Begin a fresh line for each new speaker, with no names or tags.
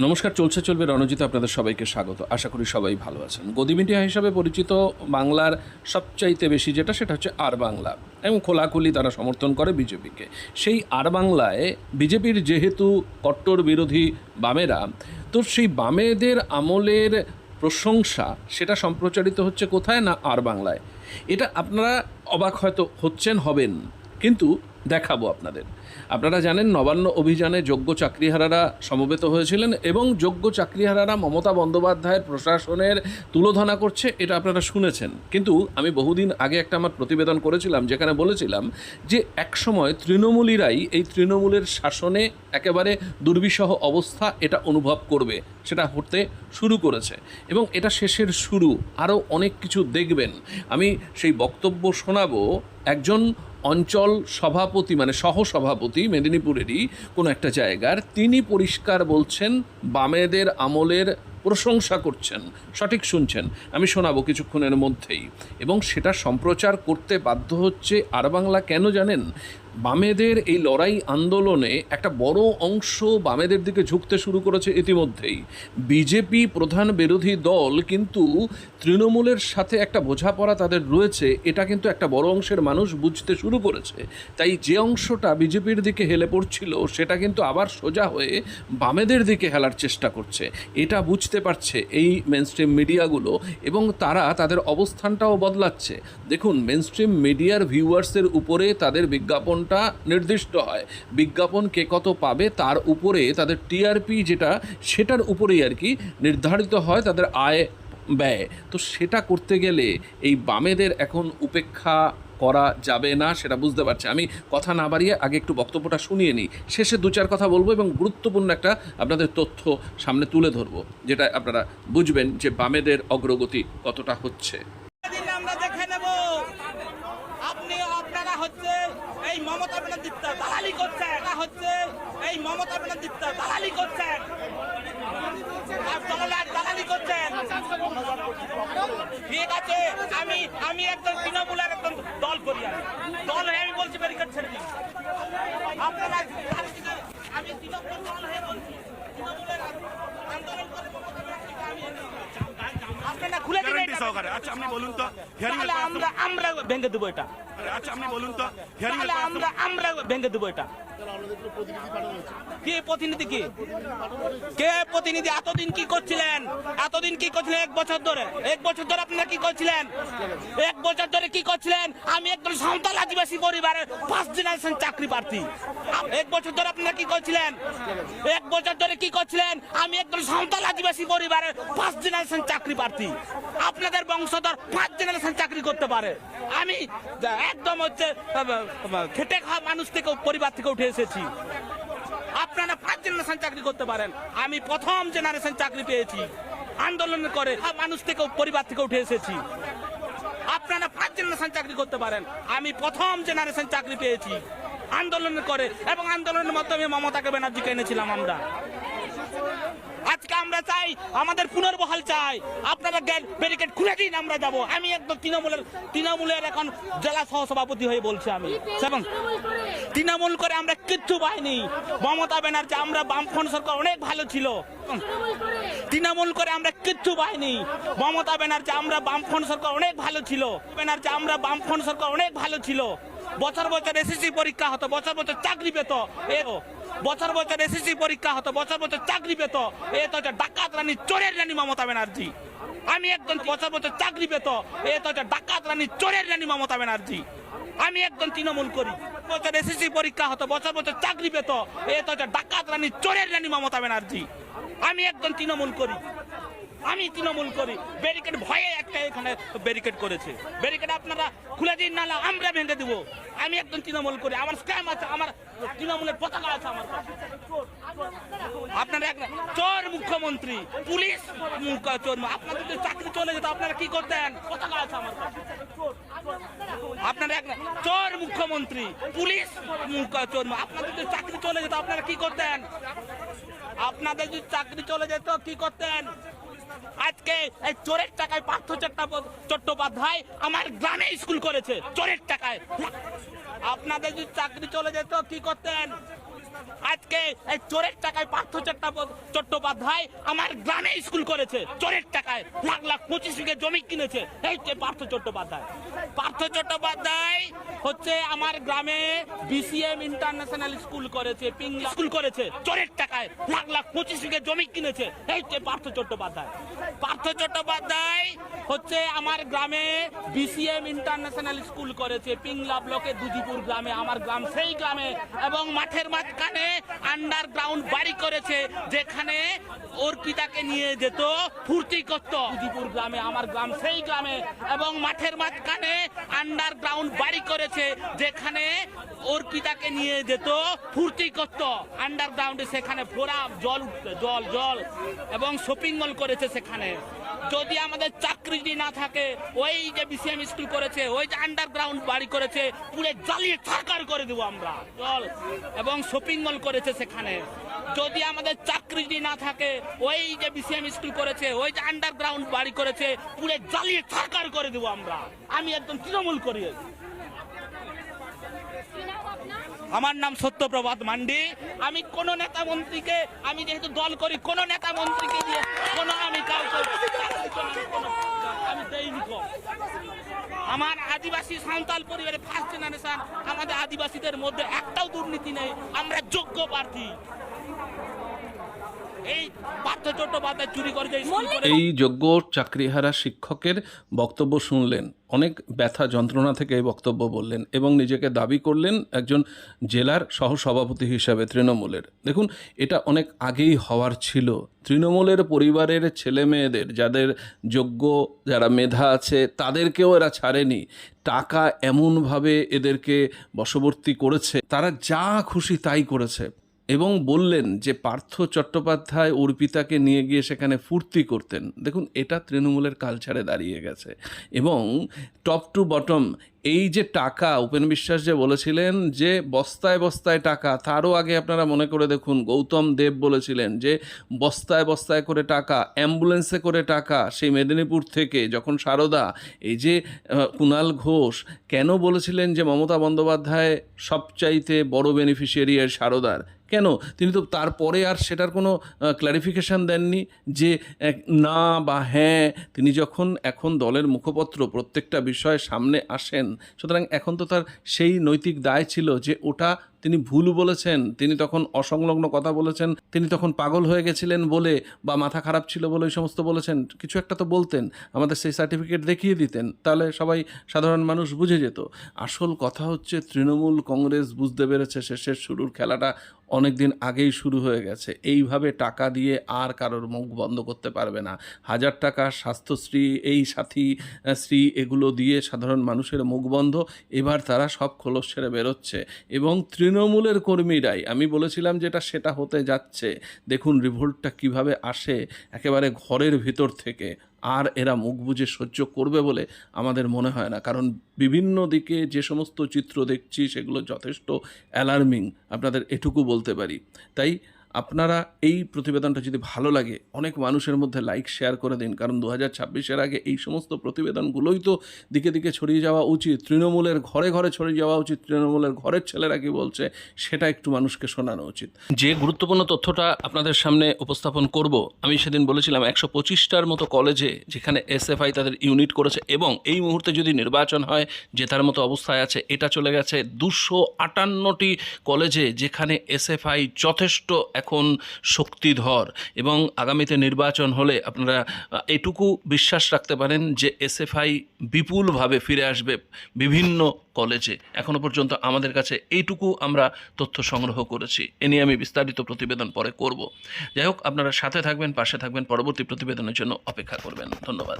নমস্কার, চলছে, চলবে রণজিৎ, আপনাদের সবাইকে স্বাগত। আশা করি সবাই ভালো আছেন। গদি মিডিয়া হিসাবে পরিচিত বাংলার সবচাইতে বেশি যেটা, সেটা হচ্ছে আর বাংলা। এবং খোলাখুলি তারা সমর্থন করে বিজেপিকে। সেই আর বাংলায় বিজেপির যেহেতু কট্টর বিরোধী বামেরা, তো সেই বামেদের আমলের প্রশংসা, সেটা সম্প্রচারিত হচ্ছে কোথায় না আর বাংলায়? এটা আপনারা অবাক হয়তো হচ্ছেন, হবেন। কিন্তু দেখাবো আপনাদের। আপনারা জানেন নবান্ন অভিযানে যোগ্য চাকরিহারারা সমবেত হয়েছিলেন এবং যোগ্য চাকরিহারারা মমতা বন্দ্যোপাধ্যায়ের প্রশাসনের তুলোধনা করছে, এটা আপনারা শুনেছেন। কিন্তু আমি বহুদিন আগে একটা আমার প্রতিবেদন করেছিলাম, যেখানে বলেছিলাম যে একসময় তৃণমূলীরাই এই তৃণমূলের শাসনে একেবারে দুর্বিষহ অবস্থা এটা অনুভব করবে, সেটা হতে শুরু করেছে। এবং এটা শেষের শুরু, আরও অনেক কিছু দেখবেন। আমি সেই বক্তব্য শোনাবো একজন অঞ্চল সভাপতি মানে সহসভাপতি মেদিনীপুরেরই কোনো একটা জায়গার, তিনি পরিষ্কার বলছেন, বামেদের আমলের প্রশংসা করছেন। সঠিক শুনছেন। আমি শোনাবো কিছুক্ষণের মধ্যেই। এবং সেটা সম্প্রচার করতে বাধ্য হচ্ছে আর বাংলা কেন জানেন? বামেদের এই লড়াই আন্দোলনে একটা বড় অংশ বামেদের দিকে ঝুঁকতে শুরু করেছে ইতিমধ্যেই। বিজেপি প্রধান বিরোধী দল কিন্তু তৃণমূলের সাথে একটা বোঝাপড়া তাদের রয়েছে, এটা কিন্তু একটা বড় অংশের মানুষ বুঝতে শুরু করেছে। তাই যে অংশটা বিজেপির দিকে হেলে পড়ছিল, সেটা কিন্তু আবার সোজা হয়ে বামেদের দিকে হেলার চেষ্টা করছে। এটা বুঝতে পারছে এই মেনস্ট্রিম মিডিয়াগুলো এবং তারা তাদের অবস্থানটাও বদলাচ্ছে। দেখুন মেনস্ট্রিম মিডিয়ার ভিউয়ার্সের উপরে তাদের বিজ্ঞাপনটা নির্দিষ্ট হয়। বিজ্ঞাপন কে কত পাবে তার উপরে তাদের টিআরপি যেটা, সেটার উপরেই আর কি নির্ধারিত হয় তাদের আয় ব্যয়। তো সেটা করতে গেলে এই বামেদের এখন উপেক্ষা করা যাবে না সেটা বুঝতে পারছি। আমি কথা না বাড়িয়ে আগে একটু বক্তব্যটা শুনিয়ে নিই। শেষে দু চার কথা বলব এবং গুরুত্বপূর্ণ একটা আপনাদের তথ্য সামনে তুলে ধরবো, যেটা আপনারা বুঝবেন যে বামেদের অগ্রগতি কতটা হচ্ছে
দিন আমরা দেখে নেব আপনি আপনারা হচ্ছে এই মমতা ব্যানার্জিত্ব দালালি করছেন এরা হচ্ছে এই মমতা ব্যানার্জিত্ব দালালি করছেন। দালালি করছেন। ঠিক আছে, আমি আমি একজন তৃণমূলের একজন দল করি দল হয়ে আমি বলছি ব্যারিকেড ছেড়ে আপনারা আমি তৃণমূল দল হয়ে বলছি। তৃণমূলের আন্দোলন করে মমতা আমি আপনারা খুলে।
সহকারে। আচ্ছা আপনি বলুন তো হিয়ারিং
তাহলে আমরা আমরা ভেঙে দেবো এটা।
আচ্ছা আপনি বলুন তো হিয়ারিং
তাহলে আমরা আমরা ভেঙে দেবো এটা। কে প্রতিনিধি কি? কে প্রতিনিধি? এতদিন কি করছিলেন? এতদিন কি করছিলেন? এক বছর ধরে। এক বছর ধরে আপনারা কি করছিলেন? এক বছর ধরে কি করছিলেন? আমি একজন সাঁওতাল আদিবাসী পরিবারের ফার্স্ট জেনারেশন চাকরি প্রার্থী। এক বছর ধরে আপনারা কি করছিলেন? এক বছর ধরে কি করছিলেন? আমি একজন সাঁওতাল আদিবাসী পরিবারের ফার্স্ট জেনারেশন চাকরি প্রার্থী। আপনাদের বংশধর ফার্স্ট জেনারেশন চাকরি করতে পারে। আমি একদম হচ্ছে খেটে খাওয়া মানুষ থেকে পরিবার থেকে উঠে এসেছি। আপনারা ফার্স্ট জেনারেশন চাকরি করতে পারেন। আমি প্রথম জেনারেশন চাকরি পেয়েছি। আন্দোলন করে মানুষ থেকে পরিবার থেকে উঠে এসেছি। আপনারা ফার্স্ট জেনারেশন চাকরি করতে পারেন। আমি প্রথম জেনারেশন চাকরি পেয়েছি। আন্দোলন করে এবং আন্দোলনের মাধ্যমে মমতাকে ব্যানার্জিকে এনেছিলাম আমরা। আমরা চাই, আমাদের পুনর্বহাল চাই। আপনারা গেট ব্যারিকেড খুলে দিন, আমরা যাব। আমি একদম তৃণমূলের তৃণমূলের এখন জেলা সহসভাপতি হয়ে বলছি আমি। এবং তৃণমূল করে আমরা কিচ্ছু পাইনি। মমতা ব্যানার্জি, আমরা বামফ্রন্ট সরকার অনেক ভালো ছিল। তৃণমূল করে আমরা কিচ্ছু পাইনি। মমতা ব্যানার্জি, আমরা বামফ্রন্ট সরকার অনেক ভালো ছিল। ব্যানার্জি, আমরা বামফ্রন্ট সরকার অনেক ভালো ছিল। বছর বছর এসএসসি পরীক্ষা হতো, বছর বছর চাকরি পেত। এ বছর বছর এসএসসি পরীক্ষা হতো, বছর বছর চাকরি পেত। এ তো হচ্ছে ডাকাত রানী, চোরের রানী মমতা ব্যানার্জি। আমি একজন বছর বছর চাকরি পেত, এ তো হচ্ছে ডাকাত রানী, চোরের রানী মমতা ব্যানার্জি। আমি একজন তৃণমূল করি। বছর এসএসসি পরীক্ষা হতো, বছর বছর চাকরি পেত, এ তো হচ্ছে ডাকাত রানী, চোরের রানী মমতা ব্যানার্জি। আমি একজন তৃণমূল করি। আমি তৃণমূল করি। ব্যারিকেড ভয়ে একটা এখানে ব্যারিকেড করেছে। ব্যারিকেড আপনারা খুলে দিন না না আমরা ভেঙে দেবো। আমি একজন তৃণমূল করি, আমার স্ক্যাম আছে, আমার তৃণমূলের পতাকা আছে আমার। আপনারা এক চোর মুখ্যমন্ত্রী, পুলিশ চোর, আপনাদের যদি চাকরি চলে যেত, আপনারা কি করতেন পতাকা আছে আমার। আপনারা এক চোর মুখ্যমন্ত্রী, পুলিশ চোর, আপনাদের যদি চাকরি চলে যেত, আপনারা কি করতেন আপনাদের যদি চাকরি চলে যেত, কি করতেন আজকে এই চোরের টাকায় পার্থ চট্টোপা- চট্টোপাধ্যায় আমার গ্রামে স্কুল করেছে। চোরের টাকায়। আপনাদের যদি চাকরি চলে যেত, কি করতেন? আজকে এই চোরের টাকায় পার্থ চট্টোপাধ্যায় আমার গ্রামে স্কুল করেছে। চোরের টাকায় লাখ লাখ পঁচিশ বিঘে জমি কিনেছে। এই যে পার্থ চট্টোপাধ্যায়। পার্থ চট্টোপাধ্যায় হচ্ছে আমার গ্রামে বিসিএম ইন্টারন্যাশনাল স্কুল করেছে পিংলা স্কুল করেছে। চোরের টাকায় লাখ লাখ পঁচিশ বিঘে জমি কিনেছে। এই যে পার্থ চট্টোপাধ্যায়। পার্থ চট্টোপাধ্যায় হচ্ছে আমার গ্রামে বিসিএম ইন্টারন্যাশনাল স্কুল করেছে, পিংলা ব্লকে দুজিপুর গ্রামে, আমার গ্রাম সেই গ্রামে। এবং মাঠের মাঝখানে আন্ডারগ্রাউন্ড বাড়ি করেছে, যেখানে অর্পিতাকে নিয়ে যেত ফুর্তি করত। দুজিপুর গ্রামে, আমার গ্রাম, সেই গ্রামে। এবং মাঠের মাঝখানে আন্ডারগ্রাউন্ড বাড়ি করেছে, যেখানে অর্পিতাকে নিয়ে যেত ফুর্তি করত। আন্ডারগ্রাউন্ডে সেখানে ফোরা জল উঠতো, জল জল। এবং শপিং মল করেছে সেখানে। যদি আমাদের চাকরি না থাকে, ওই যে বিসিএম স্কুল করেছে, ওই যে আন্ডারগ্রাউন্ড বাড়ি করেছে পুরো জ্বালিয়ে ছাকার করে দেবো আমরা। চল। এবং শপিং মল করেছে সেখানে। যদি আমাদের চাকরি না থাকে, ওই যে বিসিএম স্কুল করেছে, ওই যে আন্ডারগ্রাউন্ড বাড়ি করেছে পুরো জ্বালিয়ে ছাকার করে দেবো আমরা। আমি একদম তৃণমূল করি। আমার নাম সত্যপ্রভাত মান্ডি। আমি কোন নেতা মন্ত্রীকে, আমি যেহেতু দল করি, কোন নেতা মন্ত্রীকে দিয়ে কোন আমি কাউকে আমার আদিবাসী সাঁওতাল পরিবারে ফার্স্ট জেনারেশন আমাদের আদিবাসীদের মধ্যে একটাও দুর্নীতি নেই, আমরা যোগ্য প্রার্থী। এই
যোগ্য চাকরিহারা শিক্ষকের বক্তব্য শুনলেন। অনেক ব্যথা যন্ত্রণা থেকে এই বক্তব্য বললেন এবং নিজেকে দাবি করলেন একজন জেলার সহসভাপতি হিসাবে তৃণমূলের। দেখুন এটা অনেক আগেই হওয়ার ছিল। তৃণমূলের পরিবারের ছেলে মেয়েদের যাদের যোগ্য যারা মেধা আছে তাদেরকেও এরা ছাড়েনি। টাকা এমনভাবে এদেরকে বশবর্তী করেছে তারা যা খুশি তাই করেছে। এবং বললেন যে পার্থ চট্টোপাধ্যায় অর্পিতাকে নিয়ে গিয়ে সেখানে ফুর্তি করতেন। দেখুন, এটা তৃণমূলের কালচারে দাঁড়িয়ে গেছে। এবং টপ টু বটম এই যে টাকা, উপেন বিশ্বাস যে বলেছিলেন যে বস্তায় বস্তায় টাকা, তারও আগে আপনারা মনে করে দেখুন, গৌতম দেব বলেছিলেন যে বস্তায় বস্তায় করে টাকা অ্যাম্বুলেন্সে করে টাকা, সেই মেদিনীপুর থেকে যখন সারদা, এই যে কুণাল ঘোষ কেন বলেছিলেন যে মমতা বন্দ্যোপাধ্যায় সবচাইতে বড় বেনিফিশিয়ারি এর সারদার? কেন? তিনি তো তারপরে আর সেটার কোনো ক্ল্যারিফিকেশান দেননি যে না বা হ্যাঁ তিনি যখন এখন দলের মুখপত্র প্রত্যেকটা বিষয়ে সামনে আসেন, সুতরাং এখন তো তার সেই নৈতিক দায় ছিল যে ওটা তিনি ভুল বলেছেন, তিনি তখন অসংলগ্ন কথা বলেছেন, তিনি তখন পাগল হয়ে গেছিলেন বলে বা মাথা খারাপ ছিল বলে ওই সমস্ত বলেছেন, কিছু একটা তো বলতেন, আমাদের সেই সার্টিফিকেট দেখিয়ে দিতেন, তাহলে সবাই সাধারণ মানুষ বুঝে যেত। আসল কথা হচ্ছে তৃণমূল কংগ্রেস বুঝতে পেরেছে শেষের শুরুর খেলাটা অনেক দিন আগেই শুরু হয়ে গেছে, এইভাবে টাকা দিয়ে আর কারোর মুখ বন্ধ করতে পারবে না। হাজার টাকা স্বাস্থ্যশ্রী, এই সাথী শ্রী এগুলো দিয়ে সাধারণ মানুষের মুখ বন্ধ, এবার তারা সব খোলস ছেড়ে বেরোচ্ছে এবং তৃণমূলের কর্মীরাই, আমি বলেছিলাম যেটা সেটা হতে যাচ্ছে, দেখুন রিভোল্টটা কীভাবে আসে, একেবারে ঘরের ভিতর থেকে, আর এরা মুখ বুঝে সহ্য করবে বলে আমাদের মনে হয় না। কারণ বিভিন্ন দিকে যে সমস্ত চিত্র দেখছি, সেগুলো যথেষ্ট অ্যালার্মিং আপনাদের এটুকু বলতে পারি। তাই আপনারা এই প্রতিবেদনটা যদি ভালো লাগে, অনেক মানুষের মধ্যে লাইক শেয়ার করে দিন। কারণ দু হাজার ছাব্বিশের আগে এই সমস্ত প্রতিবেদনগুলোই তো দিকে দিকে ছড়িয়ে যাওয়া উচিত। তৃণমূলের ঘরে ঘরে ছড়িয়ে যাওয়া উচিত। তৃণমূলের ঘরের ছেলেরা কি বলছে, সেটা একটু মানুষকে শোনানো উচিত। যে গুরুত্বপূর্ণ তথ্যটা আপনাদের সামনে উপস্থাপন করব, আমি সেদিন বলেছিলাম একশো পঁচিশটার মতো কলেজে যেখানে এসএফআই তাদের ইউনিট করেছে এবং এই মুহূর্তে যদি নির্বাচন হয় জেতার মতো অবস্থায় আছে, এটা চলে গেছে দুশো আটান্নটি কলেজে যেখানে এসএফআই যথেষ্ট এখন শক্তিধর এবং আগামীতে নির্বাচন হলে আপনারা এটুকু বিশ্বাস রাখতে পারেন যে এসএফআই বিপুলভাবে ফিরে আসবে বিভিন্ন কলেজে। এখনও পর্যন্ত আমাদের কাছে এইটুকু আমরা তথ্য সংগ্রহ করেছি। এ নিয়ে আমি বিস্তারিত প্রতিবেদন পরে করব। যাই হোক, আপনারা সাথে থাকবেন, পাশে থাকবেন, পরবর্তী প্রতিবেদনের জন্য অপেক্ষা করবেন। ধন্যবাদ।